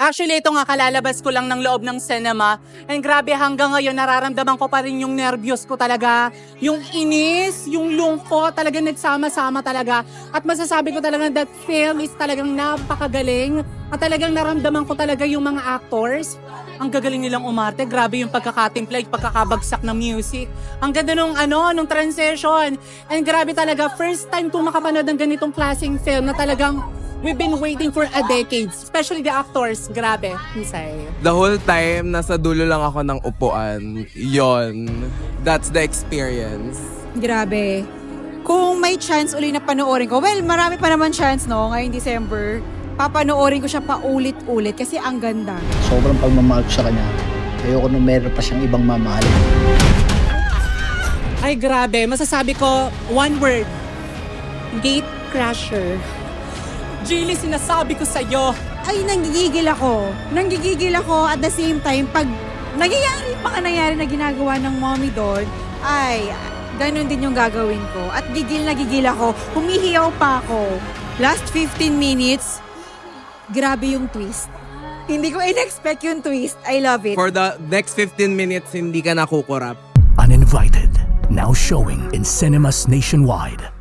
Actually, ito nga kalalabas ko lang ng loob ng cinema. And grabe, hanggang ngayon nararamdaman ko pa rin yung nervyos ko talaga. Yung inis, yung lungkot, talagang nagsama-sama talaga. At masasabi ko talaga that film is talagang napakagaling. At talagang naramdaman ko talaga yung mga actors. Ang gagaling nilang umarte. Grabe yung pagkakatimpla, yung pagkakabagsak ng music. Ang ganda nung ano, nung transition. And grabe talaga, first time kong makapanood ng ganitong klaseng film na talagang we've been waiting for a decade. Especially the actors. Grabe, Misay. The whole time, nasa dulo lang ako ng upuan. Yon. That's the experience. Grabe. Kung may chance uli na panoorin ko, well, marami pa naman chance, no, ngayong December. Papanoorin ko siya paulit-ulit kasi ang ganda. sobrang pagmamahal ko sa kanya. Ayoko nung meron pa siyang ibang mamahal. Ay, grabe. Masasabi ko, one word. Gate crasher. Jilly, sinasabi ko sa'yo. Ay, nanggigigil ako. Nanggigigil ako at the same time, pag nangyayari pa ka nangyari na ginagawa ng mommy doon, ay, ganun din yung gagawin ko. At gigil na gigil ako. Humihiyaw pa ako. Last 15 minutes, grabe yung twist. Hindi ko in-expect yung twist. I love it. For the next 15 minutes, hindi ka nakukurap. Uninvited, now showing in cinemas nationwide.